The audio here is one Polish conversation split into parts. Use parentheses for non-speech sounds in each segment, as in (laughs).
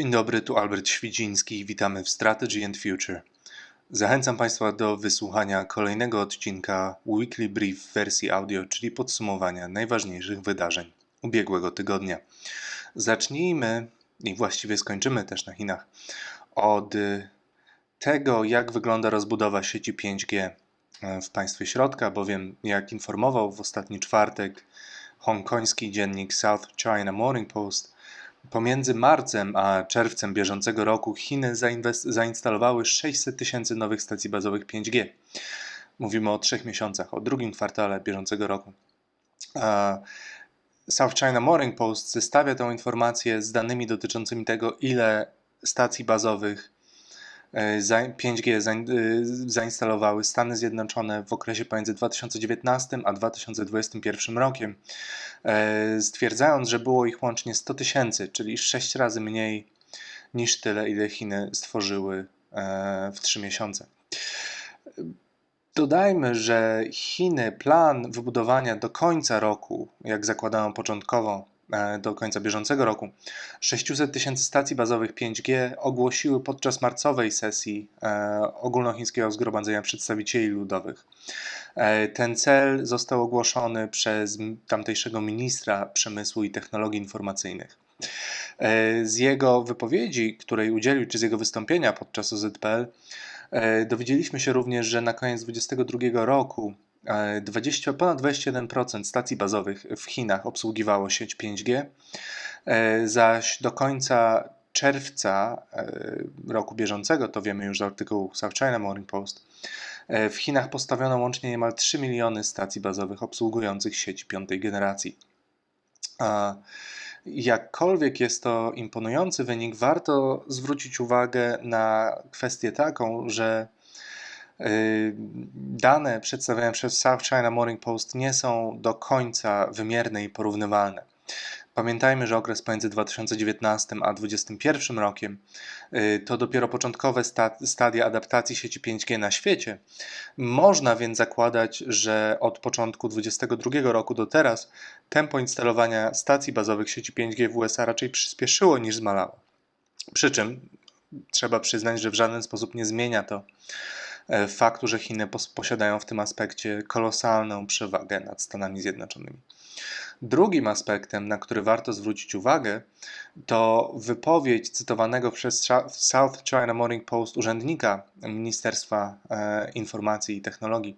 Dzień dobry, tu Albert Świdziński. Witamy w Strategy and Future. Zachęcam Państwa do wysłuchania kolejnego odcinka Weekly Brief w wersji audio, czyli podsumowania najważniejszych wydarzeń ubiegłego tygodnia. Zacznijmy i właściwie skończymy też na Chinach od tego, jak wygląda rozbudowa sieci 5G w państwie środka, bowiem jak informował w ostatni czwartek hongkoński dziennik South China Morning Post, Pomiędzy marcem a czerwcem bieżącego roku Chiny zainstalowały 600 tysięcy nowych stacji bazowych 5G. Mówimy o trzech miesiącach, o drugim kwartale bieżącego roku. South China Morning Post zestawia tę informację z danymi dotyczącymi tego, ile stacji bazowych 5G e, zainstalowały Stany Zjednoczone w okresie pomiędzy 2019 a 2021 rokiem, e, stwierdzając, że było ich łącznie 100 tysięcy, czyli 6 razy mniej niż tyle, ile Chiny stworzyły e, w 3 miesiące. Dodajmy, że Chiny plan wybudowania do końca roku, jak zakładano początkowo, E, do końca bieżącego roku. 600 tysięcy stacji bazowych 5G ogłosiły podczas marcowej sesji e, ogólnochińskiego zgromadzenia przedstawicieli ludowych. E, ten cel został ogłoszony przez tamtejszego ministra przemysłu i technologii informacyjnych. Z jego wypowiedzi, której udzielił, czy z jego wystąpienia podczas OZPL, dowiedzieliśmy się również, że na koniec 2022 roku 20, ponad 21% stacji bazowych w Chinach obsługiwało sieć 5G, e, zaś do końca czerwca e, roku bieżącego, to wiemy już z artykułu South China Morning Post, e, w Chinach postawiono łącznie niemal 3 miliony stacji bazowych obsługujących sieć piątej generacji. Jakkolwiek jest to imponujący wynik, warto zwrócić uwagę na kwestię taką, że dane przedstawione przez South China Morning Post nie są do końca wymierne i porównywalne. Pamiętajmy, że okres pomiędzy 2019 a 2021 rokiem y, to dopiero początkowe stadia adaptacji sieci 5G na świecie. Można więc zakładać, że od początku 2022 roku do teraz tempo instalowania stacji bazowych sieci 5G w USA raczej przyspieszyło niż zmalało. Przy czym trzeba przyznać, że w żaden sposób nie zmienia to faktu, że Chiny posiadają w tym aspekcie kolosalną przewagę nad Stanami Zjednoczonymi. Drugim aspektem, na który warto zwrócić uwagę, to wypowiedź cytowanego przez South China Morning Post urzędnika Ministerstwa e, Informacji i Technologii,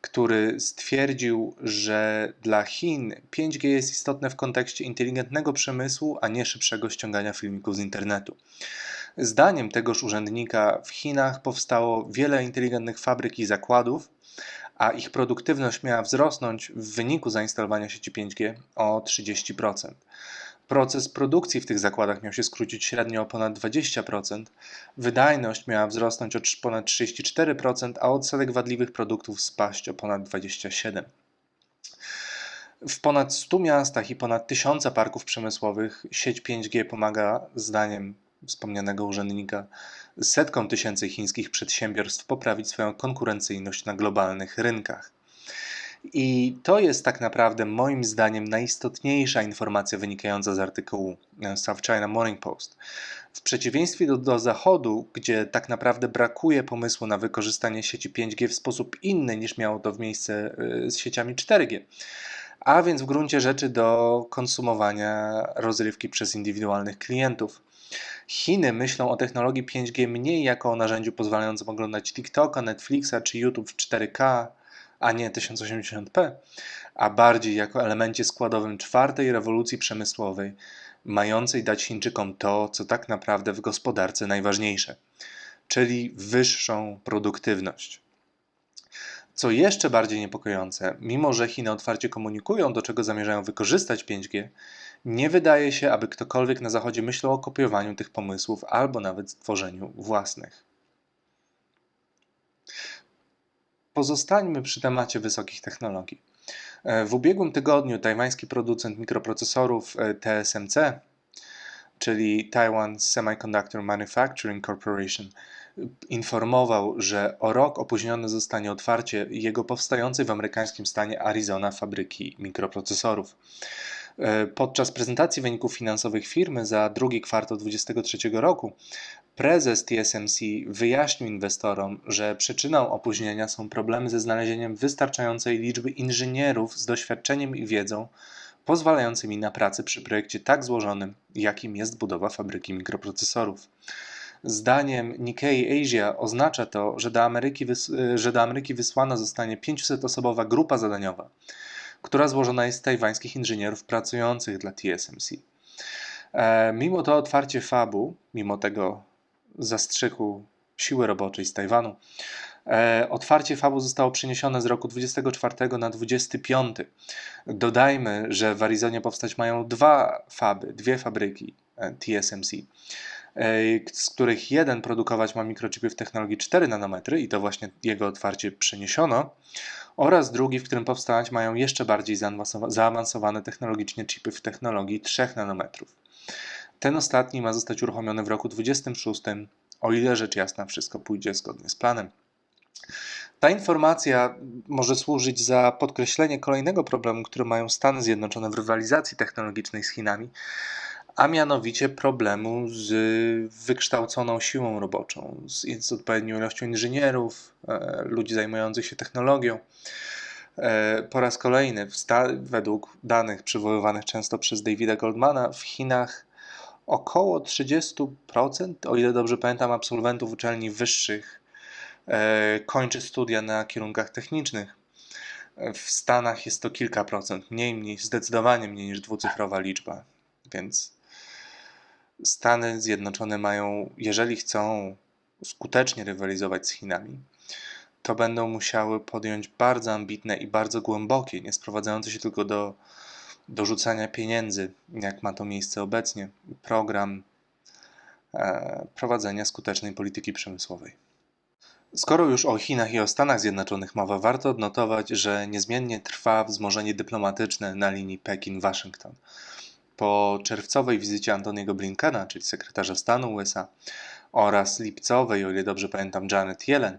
który stwierdził, że dla Chin 5G jest istotne w kontekście inteligentnego przemysłu, a nie szybszego ściągania filmików z internetu. Zdaniem tegoż urzędnika w Chinach powstało wiele inteligentnych fabryk i zakładów, a ich produktywność miała wzrosnąć w wyniku zainstalowania sieci 5G o 30%. Proces produkcji w tych zakładach miał się skrócić średnio o ponad 20%, wydajność miała wzrosnąć o ponad 34%, a odsetek wadliwych produktów spaść o ponad 27%. W ponad 100 miastach i ponad 1000 parków przemysłowych sieć 5G pomaga, zdaniem wspomnianego urzędnika, setkom tysięcy chińskich przedsiębiorstw poprawić swoją konkurencyjność na globalnych rynkach. I to jest tak naprawdę moim zdaniem najistotniejsza informacja wynikająca z artykułu e, South China Morning Post. W przeciwieństwie do, do Zachodu, gdzie tak naprawdę brakuje pomysłu na wykorzystanie sieci 5G w sposób inny niż miało to w miejsce e, z sieciami 4G, a więc w gruncie rzeczy do konsumowania rozrywki przez indywidualnych klientów. Chiny myślą o technologii 5G mniej jako o narzędziu pozwalającym oglądać TikToka, Netflixa czy YouTube w 4K, a nie 1080p, a bardziej jako elemencie składowym czwartej rewolucji przemysłowej, mającej dać Chińczykom to, co tak naprawdę w gospodarce najważniejsze, czyli wyższą produktywność. Co jeszcze bardziej niepokojące, mimo że Chiny otwarcie komunikują, do czego zamierzają wykorzystać 5G, nie wydaje się, aby ktokolwiek na Zachodzie myślał o kopiowaniu tych pomysłów albo nawet stworzeniu własnych. Pozostańmy przy temacie wysokich technologii. W ubiegłym tygodniu tajwański producent mikroprocesorów e, TSMC, czyli Taiwan Semiconductor Manufacturing Corporation, informował, że o rok opóźnione zostanie otwarcie jego powstającej w amerykańskim stanie Arizona fabryki mikroprocesorów. E, Podczas prezentacji wyników finansowych firmy za drugi kwartał 2023 roku prezes TSMC wyjaśnił inwestorom, że przyczyną opóźnienia są problemy ze znalezieniem wystarczającej liczby inżynierów z doświadczeniem i wiedzą pozwalającymi na pracę przy projekcie tak złożonym, jakim jest budowa fabryki mikroprocesorów. Zdaniem Nikkei Asia oznacza to, że do Ameryki, wys- że do Ameryki wysłana zostanie 500-osobowa grupa zadaniowa, która złożona jest z tajwańskich inżynierów pracujących dla TSMC. E, Mimo to otwarcie fabu, mimo tego zastrzyku siły roboczej z Tajwanu, e, otwarcie fabu zostało przeniesione z roku 24 na 25. Dodajmy, że w Arizonie powstać mają dwa faby, dwie fabryki e, TSMC, z których jeden produkować ma mikrochipy w technologii 4 nanometry i to właśnie jego otwarcie przeniesiono, oraz drugi, w którym powstać mają jeszcze bardziej zaawansowa- zaawansowane technologicznie chipy w technologii 3 nanometrów. Ten ostatni ma zostać uruchomiony w roku 26, o ile rzecz jasna wszystko pójdzie zgodnie z planem. Ta informacja może służyć za podkreślenie kolejnego problemu, który mają Stany Zjednoczone w rywalizacji technologicznej z Chinami, a mianowicie problemu z wykształconą siłą roboczą, z, odpowiednią ilością inżynierów, e, ludzi zajmujących się technologią. E, po raz kolejny, według danych przywoływanych często przez Davida Goldmana, w Chinach około 30%, o ile dobrze pamiętam, absolwentów uczelni wyższych e, kończy studia na kierunkach technicznych. W Stanach jest to kilka procent, mniej, mniej, zdecydowanie mniej niż dwucyfrowa liczba, więc Stany Zjednoczone mają, jeżeli chcą skutecznie rywalizować z Chinami, to będą musiały podjąć bardzo ambitne i bardzo głębokie, nie sprowadzające się tylko do dorzucania pieniędzy, jak ma to miejsce obecnie, program e, prowadzenia skutecznej polityki przemysłowej. Skoro już o Chinach i o Stanach Zjednoczonych mowa, warto odnotować, że niezmiennie trwa wzmożenie dyplomatyczne na linii Pekin-Waszyngton. Po czerwcowej wizycie Antoniego Blinkena, czyli sekretarza stanu USA, oraz lipcowej, o ile dobrze pamiętam, Janet Yellen,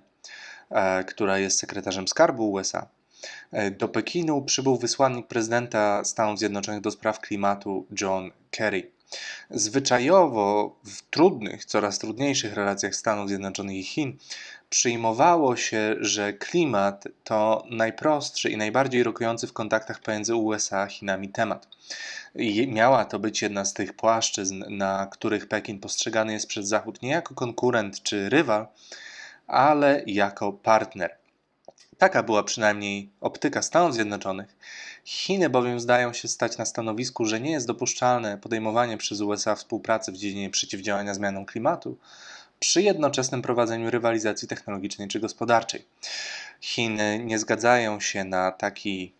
e, która jest sekretarzem skarbu USA, e, do Pekinu przybył wysłannik prezydenta Stanów Zjednoczonych do spraw klimatu John Kerry. Zwyczajowo w trudnych, coraz trudniejszych relacjach Stanów Zjednoczonych i Chin przyjmowało się, że klimat to najprostszy i najbardziej rokujący w kontaktach pomiędzy USA a Chinami temat. I miała to być jedna z tych płaszczyzn, na których Pekin postrzegany jest przez Zachód nie jako konkurent czy rywal, ale jako partner. Taka była przynajmniej optyka Stanów Zjednoczonych. Chiny bowiem zdają się stać na stanowisku, że nie jest dopuszczalne podejmowanie przez USA współpracy w dziedzinie przeciwdziałania zmianom klimatu przy jednoczesnym prowadzeniu rywalizacji technologicznej czy gospodarczej. Chiny nie zgadzają się na taki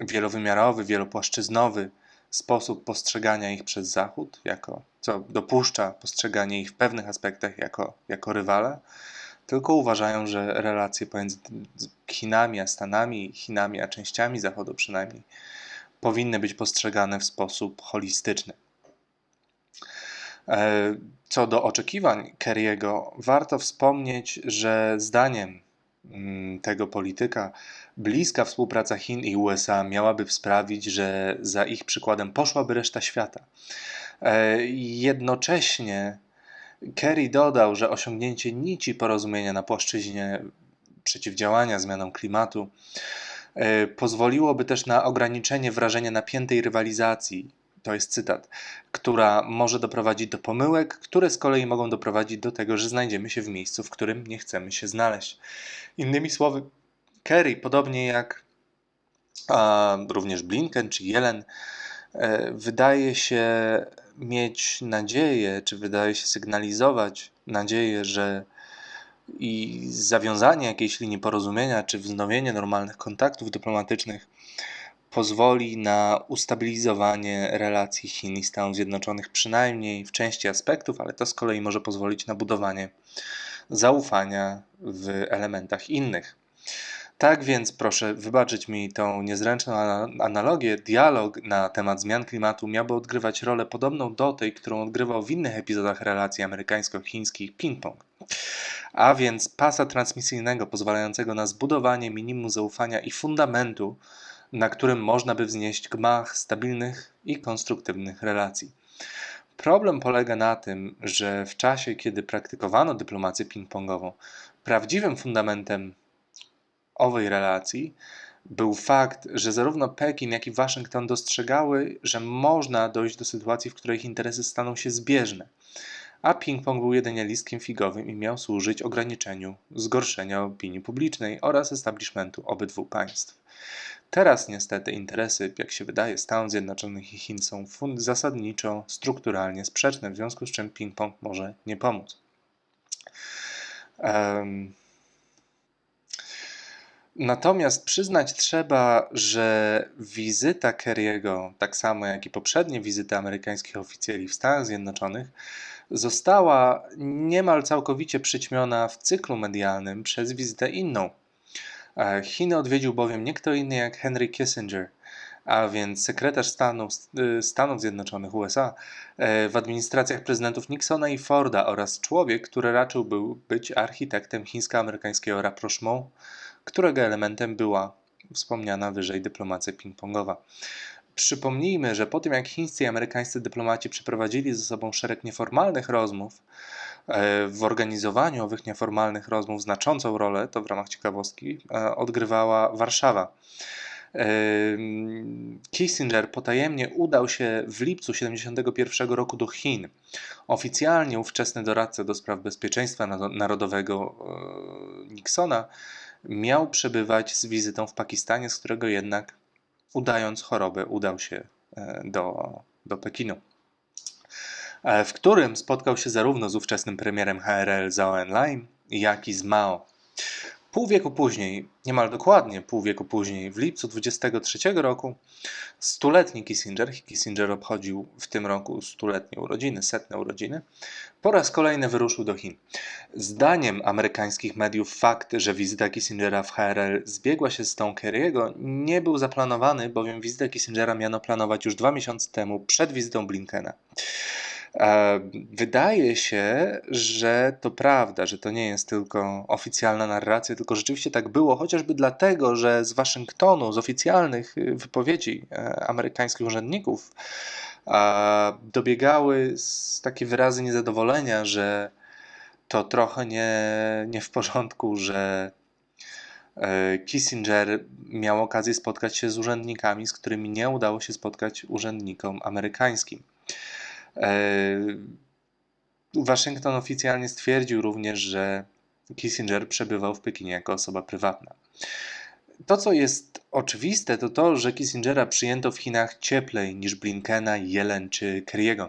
wielowymiarowy, wielopłaszczyznowy sposób postrzegania ich przez Zachód, jako, co dopuszcza postrzeganie ich w pewnych aspektach jako, jako rywala, tylko uważają, że relacje pomiędzy Chinami a Stanami, Chinami a częściami Zachodu przynajmniej, powinny być postrzegane w sposób holistyczny. E, Co do oczekiwań Kerry'ego, warto wspomnieć, że zdaniem mm, tego polityka bliska współpraca Chin i USA miałaby sprawić, że za ich przykładem poszłaby reszta świata. E, Jednocześnie Kerry dodał, że osiągnięcie nici porozumienia na płaszczyźnie przeciwdziałania zmianom klimatu e, pozwoliłoby też na ograniczenie wrażenia napiętej rywalizacji. To jest cytat, która może doprowadzić do pomyłek, które z kolei mogą doprowadzić do tego, że znajdziemy się w miejscu, w którym nie chcemy się znaleźć. Innymi słowy, Kerry, podobnie jak a, również Blinken czy Yellen, e, wydaje się mieć nadzieję, czy wydaje się sygnalizować nadzieję, że i zawiązanie jakiejś linii porozumienia, czy wznowienie normalnych kontaktów dyplomatycznych pozwoli na ustabilizowanie relacji Chin i Stanów Zjednoczonych, przynajmniej w części aspektów, ale to z kolei może pozwolić na budowanie zaufania w elementach innych. Tak więc proszę wybaczyć mi tą niezręczną ana- analogię. Dialog na temat zmian klimatu miałby odgrywać rolę podobną do tej, którą odgrywał w innych epizodach relacji amerykańsko-chińskich ping-pong. A więc pasa transmisyjnego pozwalającego na zbudowanie minimum zaufania i fundamentu na którym można by wznieść gmach stabilnych i konstruktywnych relacji. Problem polega na tym, że w czasie, kiedy praktykowano dyplomację ping-pongową, prawdziwym fundamentem owej relacji był fakt, że zarówno Pekin, jak i Waszyngton dostrzegały, że można dojść do sytuacji, w której ich interesy staną się zbieżne. A ping-pong był jedynie listkiem figowym i miał służyć ograniczeniu zgorszenia opinii publicznej oraz establishmentu obydwu państw. Teraz niestety interesy, jak się wydaje, Stanów Zjednoczonych i Chin są zasadniczo, strukturalnie sprzeczne, w związku z czym ping-pong może nie pomóc. Um, Natomiast przyznać trzeba, że wizyta Kerry'ego, tak samo jak i poprzednie wizyty amerykańskich oficjeli w Stanach Zjednoczonych, została niemal całkowicie przyćmiona w cyklu medialnym przez wizytę inną. E, Chiny odwiedził bowiem nie kto inny jak Henry Kissinger, a więc sekretarz stanu y, Stanów Zjednoczonych USA e, w administracjach prezydentów Nixona i Forda oraz człowiek, który raczył był być architektem chińsko-amerykańskiego rapprochement, którego elementem była wspomniana wyżej dyplomacja ping-pongowa. Przypomnijmy, że po tym jak chińscy i amerykańscy dyplomaci przeprowadzili ze sobą szereg nieformalnych rozmów, e, w organizowaniu owych nieformalnych rozmów znaczącą rolę, to w ramach ciekawostki, e, odgrywała Warszawa. E, Kissinger potajemnie udał się w lipcu 1971 roku do Chin. Oficjalnie ówczesny doradca do spraw bezpieczeństwa narodowego Nixona miał przebywać z wizytą w Pakistanie, z którego jednak udając chorobę udał się e, do, do Pekinu, e, w którym spotkał się zarówno z ówczesnym premierem HRL Zhao Enlai, jak i z Mao. Pół wieku później, niemal dokładnie pół wieku później, w lipcu 23 roku, stuletni Kissinger, Kissinger obchodził w tym roku stuletnie urodziny, setne urodziny, po raz kolejny wyruszył do Chin. Zdaniem amerykańskich mediów fakt, że wizyta Kissingera w HRL zbiegła się z tą Kerry'ego nie był zaplanowany, bowiem wizytę Kissingera miano planować już dwa miesiące temu przed wizytą Blinkena. Wydaje się, że to prawda, że to nie jest tylko oficjalna narracja, tylko rzeczywiście tak było, chociażby dlatego, że z Waszyngtonu, z oficjalnych y, wypowiedzi e, amerykańskich urzędników, dobiegały takie wyrazy niezadowolenia, że to trochę nie, nie w porządku, że e, Kissinger miał okazję spotkać się z urzędnikami, z którymi nie udało się spotkać urzędnikom amerykańskim. E, Waszyngton oficjalnie stwierdził również, że Kissinger przebywał w Pekinie jako osoba prywatna. To, co jest oczywiste, to to, że Kissingera przyjęto w Chinach cieplej niż Blinkena, Yellen czy Kerry'ego.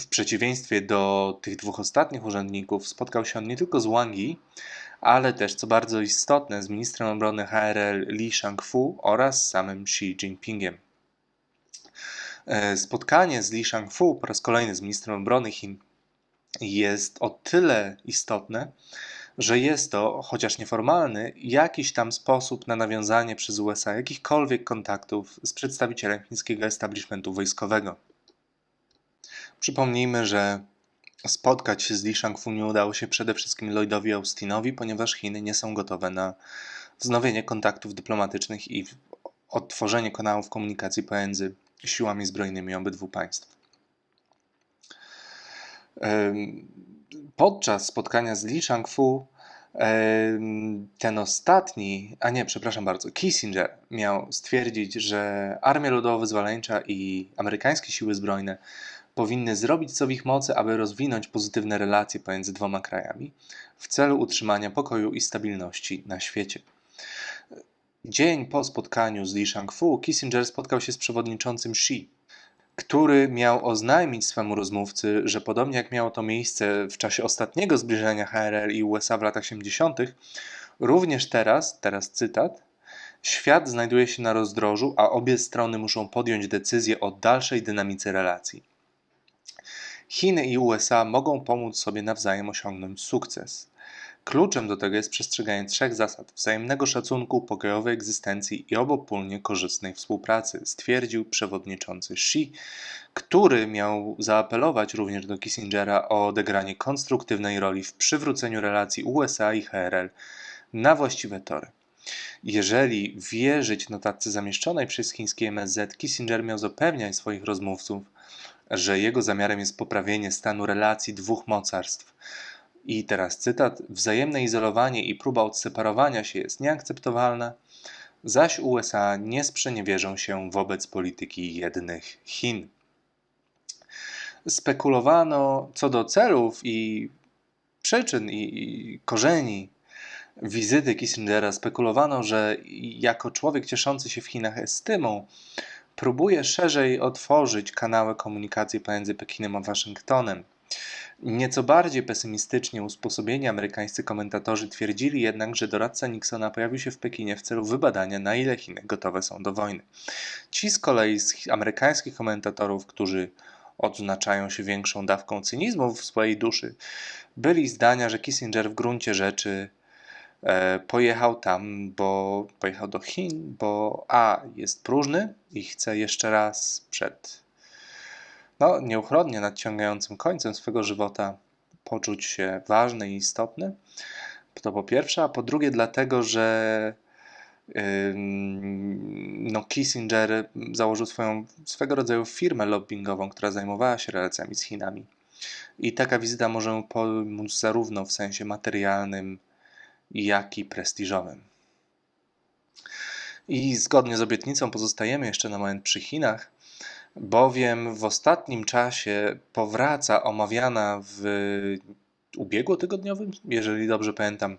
W przeciwieństwie do tych dwóch ostatnich urzędników spotkał się on nie tylko z Wang Yi, ale też, co bardzo istotne, z ministrem obrony HRL Li Shangfu oraz samym Xi Jinpingiem. E, spotkanie z Li Shangfu po raz kolejny z ministrem obrony Chin jest o tyle istotne, że jest to, chociaż nieformalny, jakiś tam sposób na nawiązanie przez USA jakichkolwiek kontaktów z przedstawicielem chińskiego establishmentu wojskowego. Przypomnijmy, że spotkać się z Li Shangfu nie udało się przede wszystkim Lloydowi Austinowi, ponieważ Chiny nie są gotowe na wznowienie kontaktów dyplomatycznych i odtworzenie kanałów komunikacji pomiędzy siłami zbrojnymi obydwu państw. Podczas spotkania z Li Shangfu ten ostatni, a nie, przepraszam bardzo, Kissinger miał stwierdzić, że Armia Ludowo-Wyzwoleńcza i amerykańskie siły zbrojne powinny zrobić co w ich mocy, aby rozwinąć pozytywne relacje pomiędzy dwoma krajami w celu utrzymania pokoju i stabilności na świecie. Dzień po spotkaniu z Li Shangfu, Kissinger spotkał się z przewodniczącym Xi, który miał oznajmić swemu rozmówcy, że podobnie jak miało to miejsce w czasie ostatniego zbliżenia HRL i USA w latach 70., również teraz, teraz cytat, świat znajduje się na rozdrożu, a obie strony muszą podjąć decyzję o dalszej dynamice relacji. Chiny i USA mogą pomóc sobie nawzajem osiągnąć sukces. Kluczem do tego jest przestrzeganie trzech zasad: wzajemnego szacunku, pokojowej egzystencji i obopólnie korzystnej współpracy, stwierdził przewodniczący Xi, który miał zaapelować również do Kissingera o odegranie konstruktywnej roli w przywróceniu relacji USA i HRL na właściwe tory. Jeżeli wierzyć notatce zamieszczonej przez chiński MSZ, Kissinger miał zapewniać swoich rozmówców, że jego zamiarem jest poprawienie stanu relacji dwóch mocarstw. I teraz cytat: Wzajemne izolowanie i próba odseparowania się jest nieakceptowalna, zaś USA nie sprzeniewierzą się wobec polityki jednych Chin. Spekulowano co do celów i przyczyn i, i korzeni wizyty Kissingera. Spekulowano, że jako człowiek cieszący się w Chinach estymą, próbuje szerzej otworzyć kanały komunikacji pomiędzy Pekinem a Waszyngtonem. Nieco bardziej pesymistycznie usposobieni amerykańscy komentatorzy twierdzili jednak, że doradca Nixona pojawił się w Pekinie w celu wybadania, na ile Chiny gotowe są do wojny. Ci z kolei z amerykańskich komentatorów, którzy odznaczają się większą dawką cynizmu w swojej duszy, byli zdania, że Kissinger w gruncie rzeczy e, pojechał tam, bo pojechał do Chin, bo A jest próżny i chce jeszcze raz przed no, nieuchronnie nadciągającym końcem swego żywota poczuć się ważny i istotny. To po pierwsze, a po drugie dlatego, że no, Kissinger założył swoją swego rodzaju firmę lobbyingową, która zajmowała się relacjami z Chinami. I taka wizyta może mu pomóc zarówno w sensie materialnym, jak i prestiżowym. I zgodnie z obietnicą pozostajemy jeszcze na moment przy Chinach, bowiem w ostatnim czasie powraca omawiana w ubiegłotygodniowym, jeżeli dobrze pamiętam,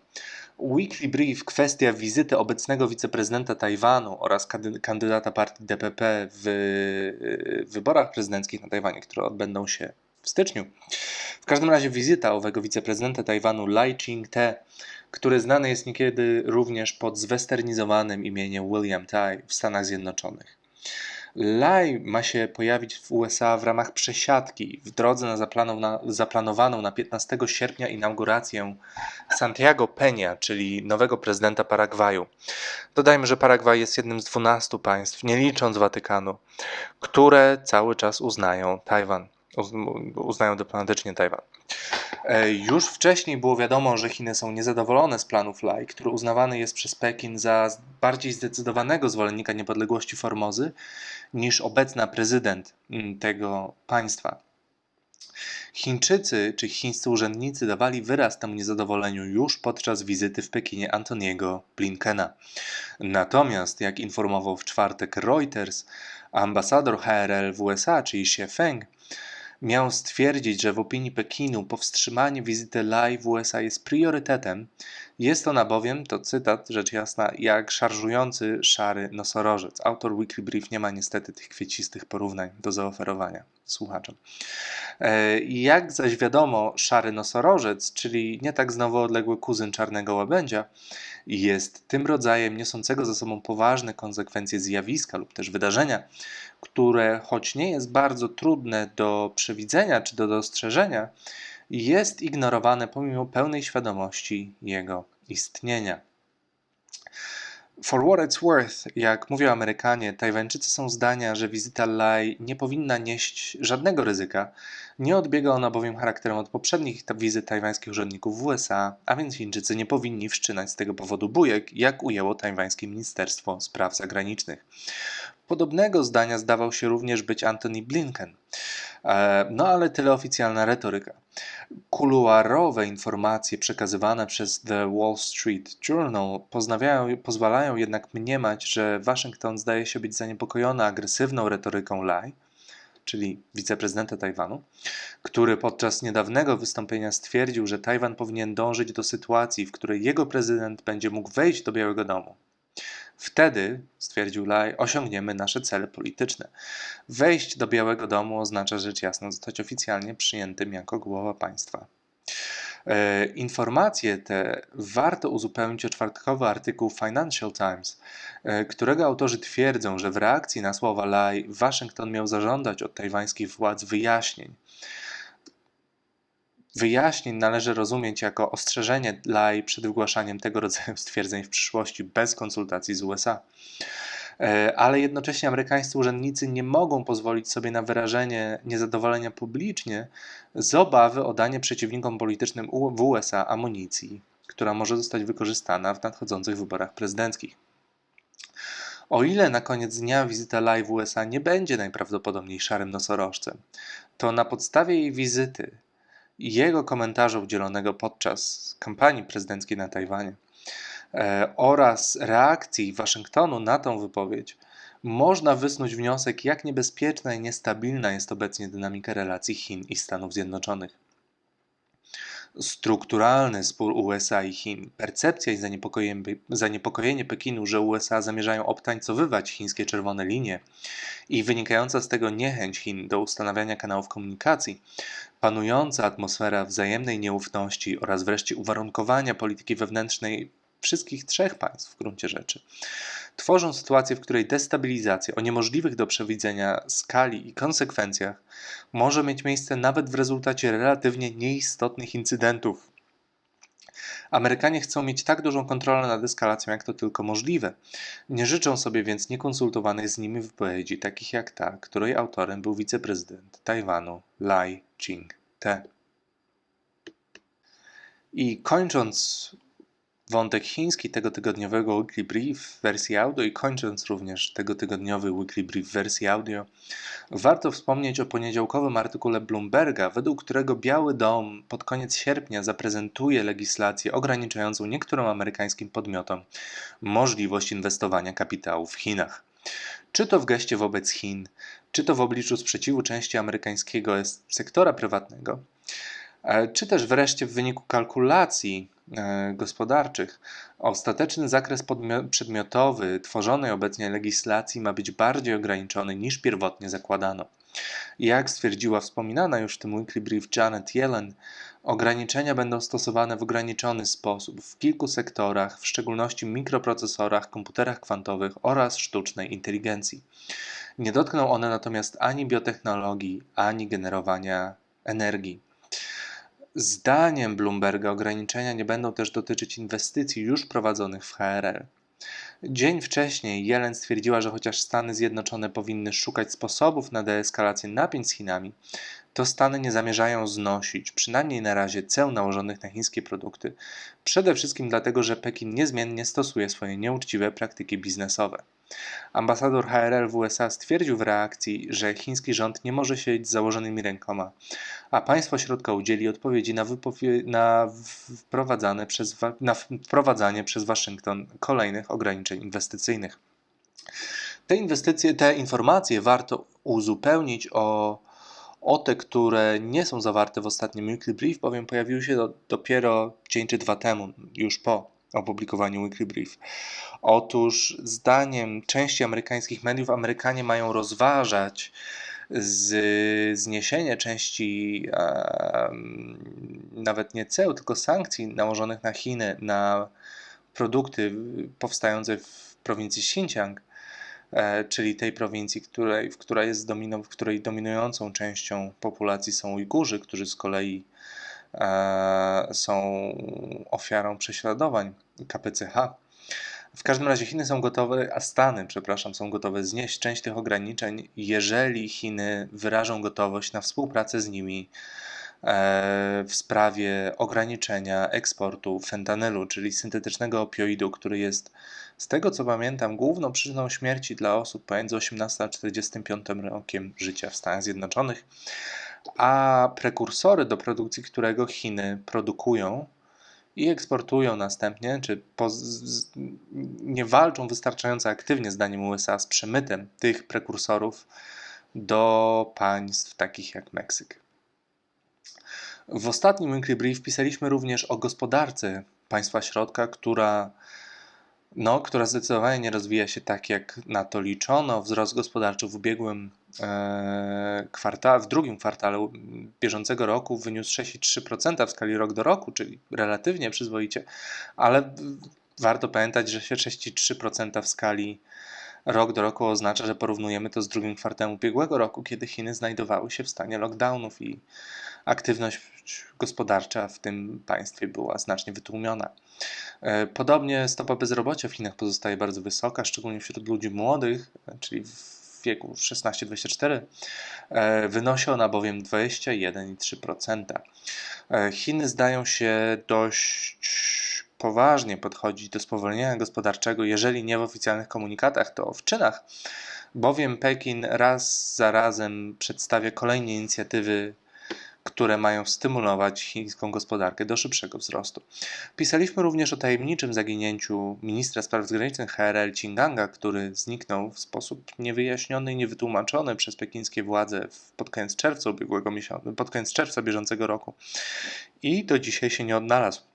Weekly Brief kwestia wizyty obecnego wiceprezydenta Tajwanu oraz kandydata partii DPP w wyborach prezydenckich na Tajwanie, które odbędą się w styczniu. W każdym razie wizyta owego wiceprezydenta Tajwanu Lai Ching-te, który znany jest niekiedy również pod zwesternizowanym imieniem William Tai w Stanach Zjednoczonych. Lai ma się pojawić w USA w ramach przesiadki w drodze na, zaplanowaną na 15 sierpnia inaugurację Santiago Peña, czyli nowego prezydenta Paragwaju. Dodajmy, że Paragwaj jest jednym z 12 państw, nie licząc Watykanu, które cały czas uznają Tajwan, uznają dyplomatycznie Tajwan. E, już wcześniej było wiadomo, że Chiny są niezadowolone z planów Lai, który uznawany jest przez Pekin za bardziej zdecydowanego zwolennika niepodległości Formozy niż obecna prezydent mm, tego państwa. Chińczycy czy chińscy urzędnicy dawali wyraz temu niezadowoleniu już podczas wizyty w Pekinie Antoniego Blinkena. Natomiast, jak informował w czwartek Reuters, ambasador HRL w USA, czyli Xie Feng, miał stwierdzić, że w opinii Pekinu powstrzymanie wizyty Lai w USA jest priorytetem. Jest ona bowiem, to cytat, rzecz jasna, jak szarżujący szary nosorożec. Autor Weekly Brief nie ma niestety tych kwiecistych porównań do zaoferowania słuchaczom. E, jak zaś wiadomo, szary nosorożec, czyli nie tak znowu odległy kuzyn czarnego łabędzia, jest tym rodzajem niosącego ze sobą poważne konsekwencje zjawiska lub też wydarzenia, które choć nie jest bardzo trudne do przewidzenia czy do dostrzeżenia, jest ignorowane pomimo pełnej świadomości jego istnienia. For what it's worth, jak mówią Amerykanie, Tajwańczycy są zdania, że wizyta Lai nie powinna nieść żadnego ryzyka. Nie odbiega ona bowiem charakterem od poprzednich wizyt tajwańskich urzędników w USA, a więc Chińczycy nie powinni wszczynać z tego powodu bujek, jak ujęło tajwańskie Ministerstwo Spraw Zagranicznych. Podobnego zdania zdawał się również być Antony Blinken. E, no ale tyle oficjalna retoryka. Kuluarowe informacje przekazywane przez The Wall Street Journal pozwalają jednak mniemać, że Waszyngton zdaje się być zaniepokojony agresywną retoryką Lai, czyli wiceprezydenta Tajwanu, który podczas niedawnego wystąpienia stwierdził, że Tajwan powinien dążyć do sytuacji, w której jego prezydent będzie mógł wejść do Białego Domu. Wtedy, stwierdził Lai, osiągniemy nasze cele polityczne. Wejść do Białego Domu oznacza rzecz jasna zostać oficjalnie przyjętym jako głowa państwa. E, informacje te warto uzupełnić o czwartkowy artykuł Financial Times, e, którego autorzy twierdzą, że w reakcji na słowa Lai Waszyngton miał zażądać od tajwańskich władz wyjaśnień wyjaśnień należy rozumieć jako ostrzeżenie dla przed wygłaszaniem tego rodzaju (laughs) stwierdzeń w przyszłości bez konsultacji z USA. E, ale jednocześnie amerykańscy urzędnicy nie mogą pozwolić sobie na wyrażenie niezadowolenia publicznie z obawy o danie przeciwnikom politycznym w USA amunicji która może zostać wykorzystana w nadchodzących wyborach prezydenckich. O ile na koniec dnia wizyta live w USA nie będzie najprawdopodobniej szarym nosorożcem, to na podstawie jej wizyty i jego komentarza udzielonego podczas kampanii prezydenckiej na Tajwanie e, oraz reakcji Waszyngtonu na tą wypowiedź, można wysnuć wniosek, jak niebezpieczna i niestabilna jest obecnie dynamika relacji Chin i Stanów Zjednoczonych strukturalny spór USA i Chin, percepcja i zaniepokojenie, Pekinu, że USA zamierzają obtańcowywać chińskie czerwone linie i wynikająca z tego niechęć Chin do ustanawiania kanałów komunikacji, panująca atmosfera wzajemnej nieufności oraz wreszcie uwarunkowania polityki wewnętrznej wszystkich trzech państw w gruncie rzeczy. Tworzą sytuację, w której destabilizacja o niemożliwych do przewidzenia skali i konsekwencjach może mieć miejsce nawet w rezultacie relatywnie nieistotnych incydentów. Amerykanie chcą mieć tak dużą kontrolę nad eskalacją, jak to tylko możliwe. Nie życzą sobie więc niekonsultowanych z nimi wypowiedzi, takich jak ta, której autorem był wiceprezydent Tajwanu Lai Ching-te. I kończąc wątek chiński tego tygodniowego Weekly Brief w wersji audio i kończąc również tego tygodniowy Weekly Brief w wersji audio, warto wspomnieć o poniedziałkowym artykule Bloomberga, według którego Biały Dom pod koniec sierpnia zaprezentuje legislację ograniczającą niektórym amerykańskim podmiotom możliwość inwestowania kapitału w Chinach. Czy to w geście wobec Chin, czy to w obliczu sprzeciwu części amerykańskiego sektora prywatnego, czy też wreszcie w wyniku kalkulacji E, gospodarczych. Ostateczny zakres przedmiotowy tworzonej obecnie legislacji ma być bardziej ograniczony niż pierwotnie zakładano. Jak stwierdziła wspominana już w tym weekly brief Janet Yellen, ograniczenia będą stosowane w ograniczony sposób w kilku sektorach, w szczególności mikroprocesorach, komputerach kwantowych oraz sztucznej inteligencji. Nie dotkną one natomiast ani biotechnologii, ani generowania energii. Zdaniem Bloomberga ograniczenia nie będą też dotyczyć inwestycji już prowadzonych w HRL. Dzień wcześniej Jelen stwierdziła, że chociaż Stany Zjednoczone powinny szukać sposobów na deeskalację napięć z Chinami, to Stany nie zamierzają znosić, przynajmniej na razie, ceł nałożonych na chińskie produkty, przede wszystkim dlatego, że Pekin niezmiennie stosuje swoje nieuczciwe praktyki biznesowe. Ambasador HRL w USA stwierdził w reakcji, że chiński rząd nie może siedzieć z założonymi rękoma, a państwo środka udzieli odpowiedzi na, na, wprowadzane przez, na wprowadzanie przez Waszyngton kolejnych ograniczeń inwestycyjnych. Te inwestycje, te informacje warto uzupełnić o, o te, które nie są zawarte w ostatnim Weekly Brief, bowiem pojawiły się do, dopiero dzień czy dwa temu, już po opublikowaniu Weekly Brief. Otóż zdaniem części amerykańskich mediów Amerykanie mają rozważać z, zniesienie części nawet nie ceł, tylko sankcji nałożonych na Chiny na produkty powstające w prowincji Xinjiang, e, czyli tej prowincji, której, w, której jest domino, w której dominującą częścią populacji są Ujgurzy, którzy z kolei są ofiarą prześladowań KPCH. W każdym razie Chiny są gotowe, a Stany, przepraszam, są gotowe znieść część tych ograniczeń, jeżeli Chiny wyrażą gotowość na współpracę z nimi e, w sprawie ograniczenia eksportu fentanylu, czyli syntetycznego opioidu, który jest, z tego co pamiętam, główną przyczyną śmierci dla osób pomiędzy 18 a 45 rokiem życia w Stanach Zjednoczonych, a prekursory do produkcji którego Chiny produkują i eksportują następnie, czy nie walczą wystarczająco aktywnie, zdaniem USA, z przemytem tych prekursorów do państw takich jak Meksyk. W ostatnim Weekly Brief pisaliśmy również o gospodarce państwa środka, która no, która zdecydowanie nie rozwija się tak, jak na to liczono. Wzrost gospodarczy w ubiegłym e, kwartale, w drugim kwartale bieżącego roku wyniósł 6,3% w skali rok do roku, czyli relatywnie przyzwoicie, ale warto pamiętać, że się 6,3% w skali rok do roku oznacza, że porównujemy to z drugim kwartałem ubiegłego roku, kiedy Chiny znajdowały się w stanie lockdownów i aktywność gospodarcza w tym państwie była znacznie wytłumiona. E, podobnie stopa bezrobocia w Chinach pozostaje bardzo wysoka, szczególnie wśród ludzi młodych, czyli w wieku 16-24. E, wynosi ona bowiem 21,3%. E, Chiny zdają się dość poważnie podchodzić do spowolnienia gospodarczego, jeżeli nie w oficjalnych komunikatach, to w czynach, bowiem Pekin raz za razem przedstawia kolejne inicjatywy które mają stymulować chińską gospodarkę do szybszego wzrostu. Pisaliśmy również o tajemniczym zaginięciu ministra spraw zagranicznych HRL Qinganga, który zniknął w sposób niewyjaśniony i niewytłumaczony przez pekińskie władze pod koniec czerwca ubiegłego miesiąca, pod koniec czerwca bieżącego roku i do dzisiaj się nie odnalazł.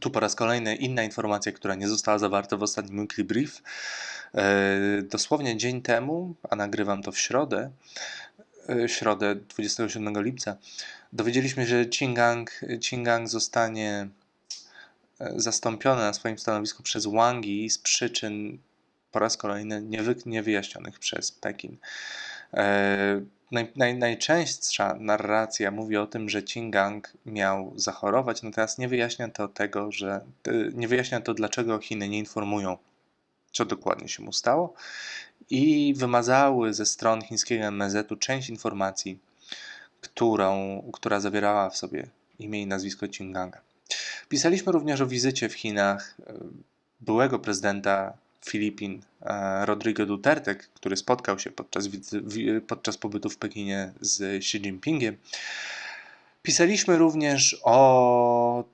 Tu po raz kolejny inna informacja, która nie została zawarta w ostatnim weekly brief. E, dosłownie dzień temu, a nagrywam to w środę, E, środę 27 lipca, dowiedzieliśmy się, że Qingang, Qingang zostanie e, zastąpiony na swoim stanowisku przez Wangi z przyczyn po raz kolejny niewy, niewyjaśnionych przez Pekin. E, naj, naj, najczęstsza narracja mówi o tym, że Qingang miał zachorować, natomiast nie wyjaśnia to tego, że nie wyjaśnia to, dlaczego Chiny nie informują, co dokładnie się mu stało i wymazały ze stron chińskiego MZ-u część informacji, którą, która zawierała w sobie imię i nazwisko Qinganga. Pisaliśmy również o wizycie w Chinach e, byłego prezydenta Filipin e, Rodrigo Duterte, który spotkał się podczas, podczas pobytu w Pekinie z Xi Jinpingiem. Pisaliśmy również o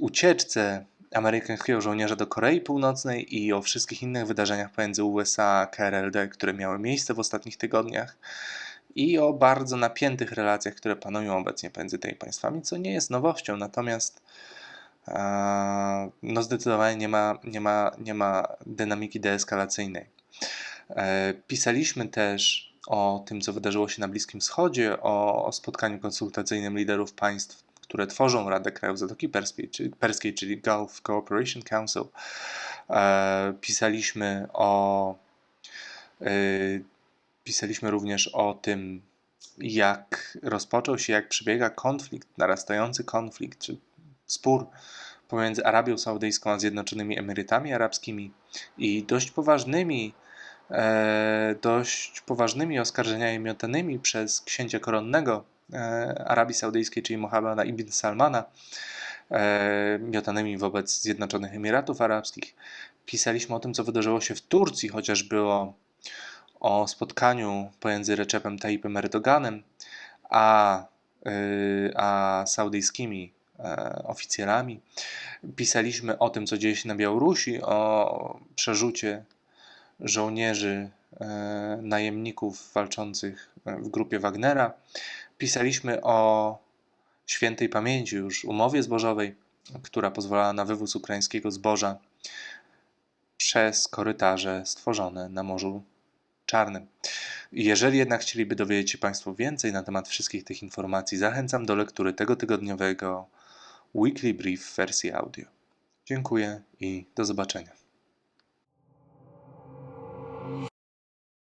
ucieczce amerykańskiego żołnierza do Korei Północnej i o wszystkich innych wydarzeniach pomiędzy USA a KRLD, które miały miejsce w ostatnich tygodniach i o bardzo napiętych relacjach, które panują obecnie pomiędzy tymi państwami, co nie jest nowością, natomiast no zdecydowanie nie ma, nie ma, nie ma dynamiki deeskalacyjnej. E, pisaliśmy też o tym, co wydarzyło się na Bliskim Wschodzie, o, o spotkaniu konsultacyjnym liderów państw które tworzą Radę Krajów Zatoki Perskiej, czyli, Perskiej, czyli Gulf Cooperation Council. E, pisaliśmy o e, pisaliśmy również o tym, jak rozpoczął się, jak przebiega konflikt, narastający konflikt, czy spór pomiędzy Arabią Saudyjską a Zjednoczonymi Emerytami Arabskimi i dość poważnymi, e, dość poważnymi oskarżeniami miotanymi przez księcia koronnego E, Arabii Saudyjskiej, czyli Mohammeda ibn Salmana, e, miotanymi wobec Zjednoczonych Emiratów Arabskich. Pisaliśmy o tym, co wydarzyło się w Turcji, chociaż było o spotkaniu pomiędzy Recepem Tayyipem Erdoganem a, e, a saudyjskimi oficjalami. Pisaliśmy o tym, co dzieje się na Białorusi, o przerzucie żołnierzy, najemników walczących w grupie Wagnera. Pisaliśmy o świętej pamięci już umowie zbożowej, która pozwalała na wywóz ukraińskiego zboża przez korytarze stworzone na Morzu Czarnym. Jeżeli jednak chcieliby dowiedzieć się Państwo więcej na temat wszystkich tych informacji, zachęcam do lektury tego tygodniowego Weekly Brief w wersji audio. Dziękuję i do zobaczenia.